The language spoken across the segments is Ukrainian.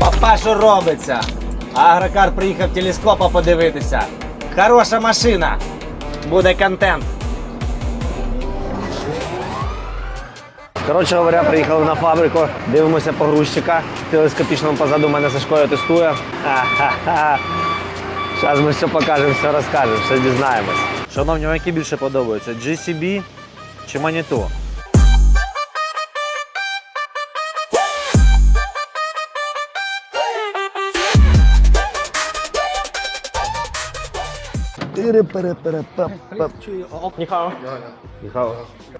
Папа, що робиться? Агрокар приїхав телескопа подивитися. Хороша машина. Буде контент. Коротше говоря, приїхали на фабрику, дивимося погрузчика. Телескопічному позаду мене Сашкою тестує. Зараз ми все покажемо, все розкажемо, все дізнаємось. Шановні, вам які більше подобаються? GCB чи Маніту? пере пере пере Ніхао. Ніхао.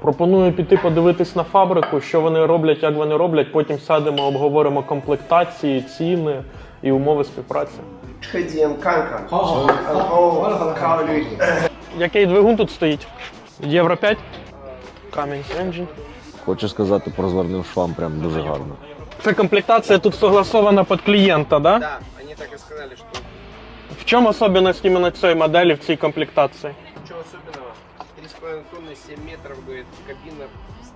Пропоную піти подивитись на фабрику, що вони роблять, як вони роблять. Потім сядемо, обговоримо комплектації, ціни і умови співпраці. Який двигун тут стоїть? Євро 5? Камінь Engine. Хочу сказати, про прозорним швам прям дуже гарно. Це комплектація тут согласована під клієнта, так? Да? Так, да, вони так і сказали, що в чому особливість іменно цієї моделі в цій комплектації? ничего особенного. 3,5 тонны, 7 метров, говорит, кабина.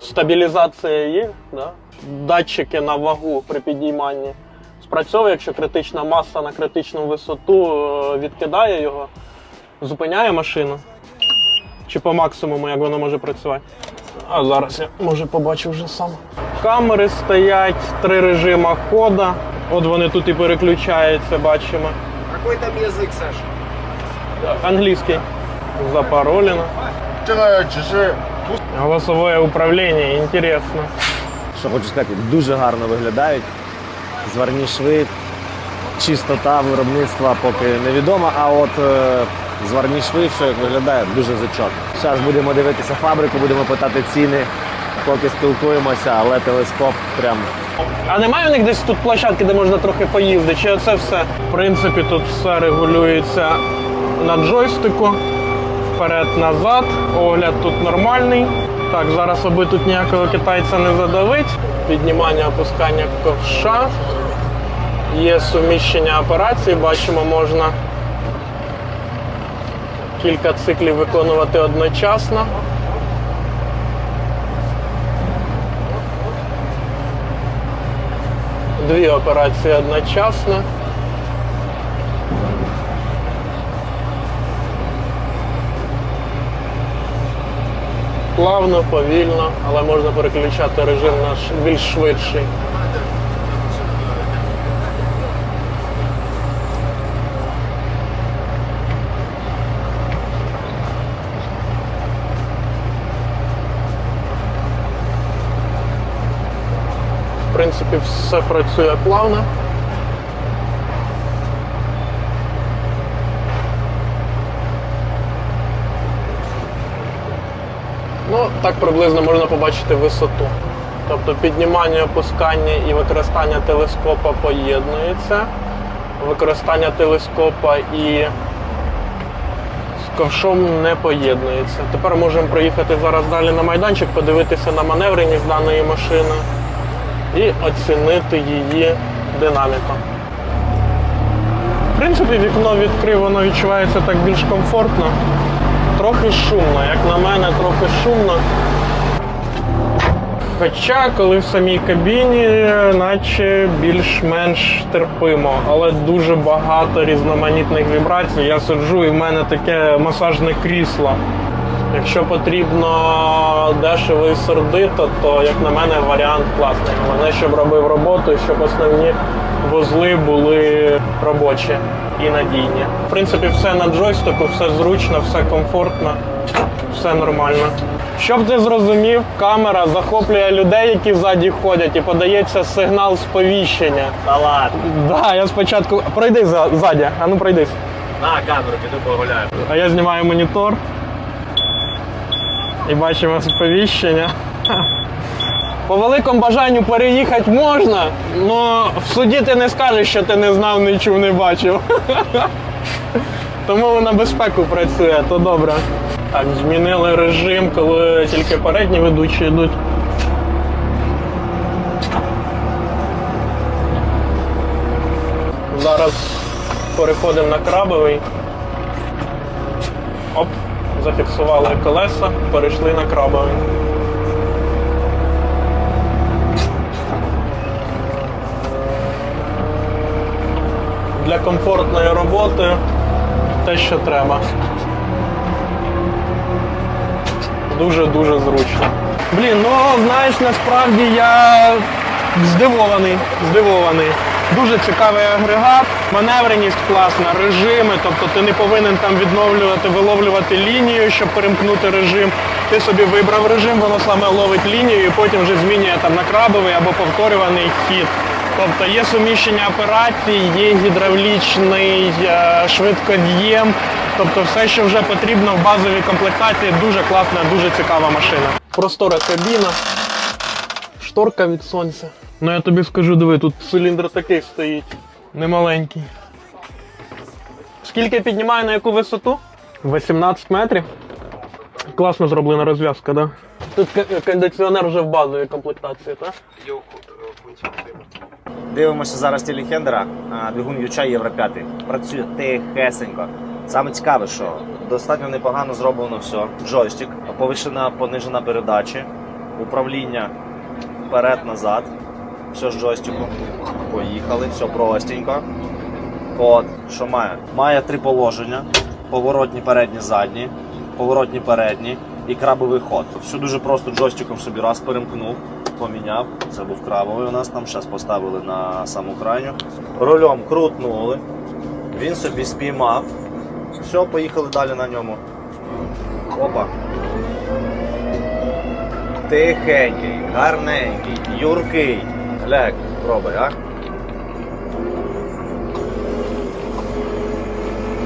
Стабілізація є, да? датчики на вагу при підійманні. Спрацьовує, якщо критична маса на критичну висоту е, відкидає його, зупиняє машину. Чи по максимуму, як воно може працювати. А зараз я може побачу вже сам. Камери стоять, три режима хода. От вони тут і переключаються, бачимо. Какой там язык, Саша? Английский. Запаролено. Голосовое управління, інтересно. Що хочу сказати, дуже гарно виглядають. Зварні шви, чистота виробництва поки невідома, а от е, зварні шви, все як виглядає, дуже зачетно. Зараз будемо дивитися фабрику, будемо питати ціни поки спілкуємося, але телескоп прям А немає у них десь тут площадки, де можна трохи поїздити? Чи це все? В принципі, тут все регулюється на джойстику. Вперед-назад. Огляд тут нормальний. Так, зараз аби тут ніякого китайця не задавить. Піднімання, опускання ковша. Є суміщення операцій, бачимо, можна кілька циклів виконувати одночасно. Дві операції одночасно. Плавно, повільно, але можна переключати режим на більш швидший. Принципі, все працює плавно. Ну, так приблизно можна побачити висоту. Тобто піднімання, опускання і використання телескопа поєднується. Використання телескопа і з ковшом не поєднується. Тепер можемо проїхати зараз далі на майданчик, подивитися на маневреність даної машини і оцінити її динаміку. В принципі, вікно відкрив, воно відчувається так більш комфортно. Трохи шумно, як на мене, трохи шумно. Хоча, коли в самій кабіні, наче більш-менш терпимо, але дуже багато різноманітних вібрацій. Я сиджу і в мене таке масажне крісло. Якщо потрібно дешево і сердито, то як на мене варіант класний. Головне, щоб робив роботу, і щоб основні вузли були робочі і надійні. В принципі, все на джойстику, все зручно, все комфортно, все нормально. Щоб ти зрозумів, камера захоплює людей, які ззаді ходять, і подається сигнал сповіщення. та ладно. Да, я спочатку пройди за- ззаді, а ну пройдись. На камеру піду погуляю. А я знімаю монітор і бачимо сповіщення. По великому бажанню переїхати можна, але в суді ти не скажеш, що ти не знав, не чув, не бачив. Тому на безпеку працює, то добре. Так, змінили режим, коли тільки передні ведучі йдуть. Зараз переходимо на крабовий. Оп, зафіксували колеса, перейшли на крабові. Для комфортної роботи те, що треба. Дуже-дуже зручно. Блін, ну знаєш, насправді я здивований, здивований. Дуже цікавий агрегат, маневреність класна, режими, тобто ти не повинен там відновлювати, виловлювати лінію, щоб перемкнути режим. Ти собі вибрав режим, воно саме ловить лінію і потім вже змінює там на крабовий або повторюваний хід. Тобто є суміщення операцій, є гідравлічний е, швидкод'єм, тобто все, що вже потрібно в базовій комплектації, дуже класна, дуже цікава машина. Простора кабіна, шторка від сонця. Ну я тобі скажу, диви, тут циліндр такий стоїть, немаленький. Скільки піднімає на яку висоту? 18 метрів. Класно зроблена розв'язка, да? Тут кондиціонер вже в базовій комплектації, так? Функционирует. Дивимося зараз телехендера. Двигун Юча Євро 5. Працює тихесенько. Саме цікаве, що достатньо непогано зроблено все. Джойстик, повишена, понижена передачі, управління вперед-назад. Все з джойстиком. Поїхали, все простенько. От, що має? Має три положення: поворотні передні, задні, поворотні передні і крабовий ход. Все дуже просто джойстиком собі раз перемкнув, поміняв. Це був крабовий у нас там, зараз поставили на саму крайню. Рулем крутнули. Він собі спіймав. Все, поїхали далі на ньому. Опа. Тихенький, гарненький, юркий. Глянь, пробуй, а?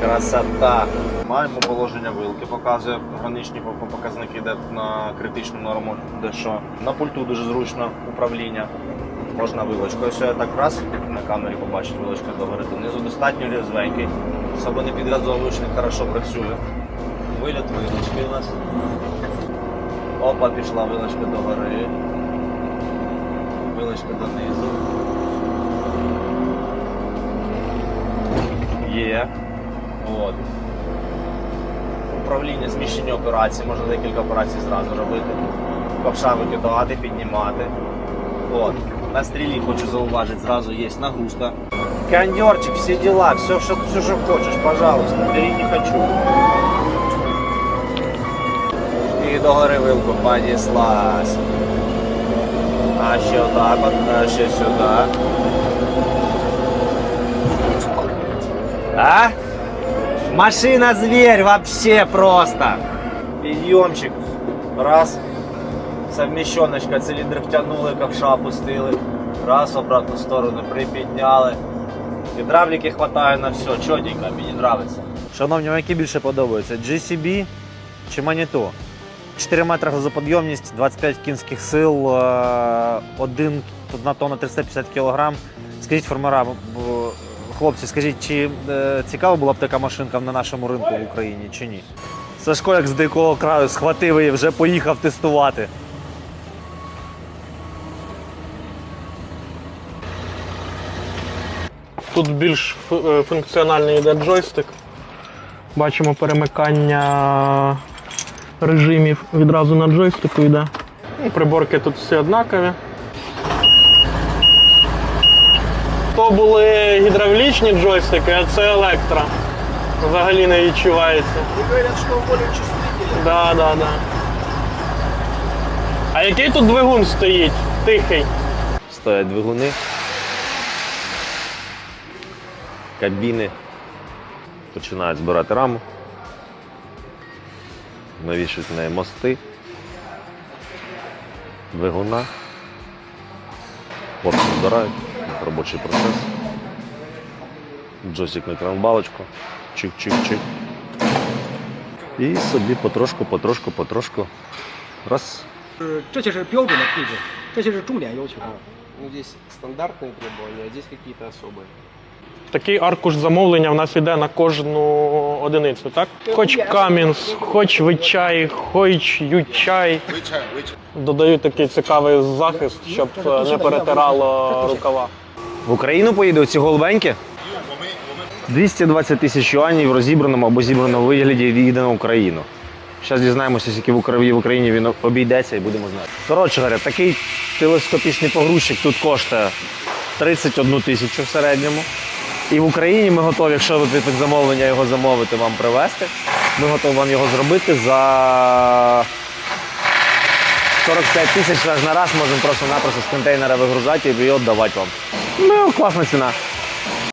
Красота. Маємо положення вилки, показує граничні показники, де на критичну норму, де що. На пульту дуже зручно управління. Можна вилочкою. Все так раз на камері побачити вилочка догори донизу. Достатньо різвенький. Особо не підрядовуєш, він хорошо працює. Виліт вилочки у нас. Опа, пішла вилочка догори. Вилочка донизу. Є. От. Управління, зміщення операцій, можна декілька операцій зразу робити. Ковша викидати, піднімати. От. На стрілі хочу зауважити, зразу є нагрузка. Кондерчик, всі діла, все, що, все, що хочеш, пожалуйста, бери не хочу. І догори вилку понеслась. Ще отак от, ще сюди. А? Машина зверь вообще просто. Підйомчик. Раз. Совмещеночка, циліндр втягнули, ковша опустили. Раз в обратну сторону припідняли. Гідравліки хватає на все, чотенько, мені подобається. Шановні, вам які більше подобаються? GCB чи Маніту? 4 метри газоподйомність, 25 кінських сил, 1 тонна 350 кг. Скажіть фермера, хлопці, скажіть, чи е, цікава була б така машинка на нашому ринку в Україні чи ні? Сашко, як з дикого краю, схватив і вже поїхав тестувати. Тут більш е, функціональний йде джойстик. Бачимо перемикання режимів відразу на джойстику йде. Ну, Приборки тут всі однакові. То були гідравлічні джойстики, а це електро. Взагалі не відчувається. Они говорят, что он более чувствительный. Да, да, да. А який тут двигун стоїть? Тихий. Стоять двигуни. Кабіни. Починають збирати раму Навішують в неї мости. Двигуна. Хлопці збирають. Робочий процес. Джойстик на кранбалочку. Чик-чик-чик. І собі потрошку, потрошку, потрошку. Раз. 这就是标准的配置，这就是重点要求。 Ну, здесь стандартные требования, а здесь какие-то особые. Такий аркуш замовлення в нас йде на кожну одиницю, так? Хоч Камінс, хоч Вичай, хоч Ючай. Додають такий цікавий захист, щоб е, не перетирало рукава. В Україну поїде ці голубенькі? 220 тисяч юанів в розібраному або зібраному вигляді їде на Україну. Зараз дізнаємося, скільки в в Україні він обійдеться і будемо знати. Коротше говоря, такий телескопічний погрузчик тут коштує 31 тисячу в середньому. І в Україні ми готові, якщо ви під замовлення його замовити, вам привезти. Ми готові вам його зробити за 45 тисяч на раз можемо просто-напросто з контейнера вигрузати і віддавати вам. Ну, класна ціна.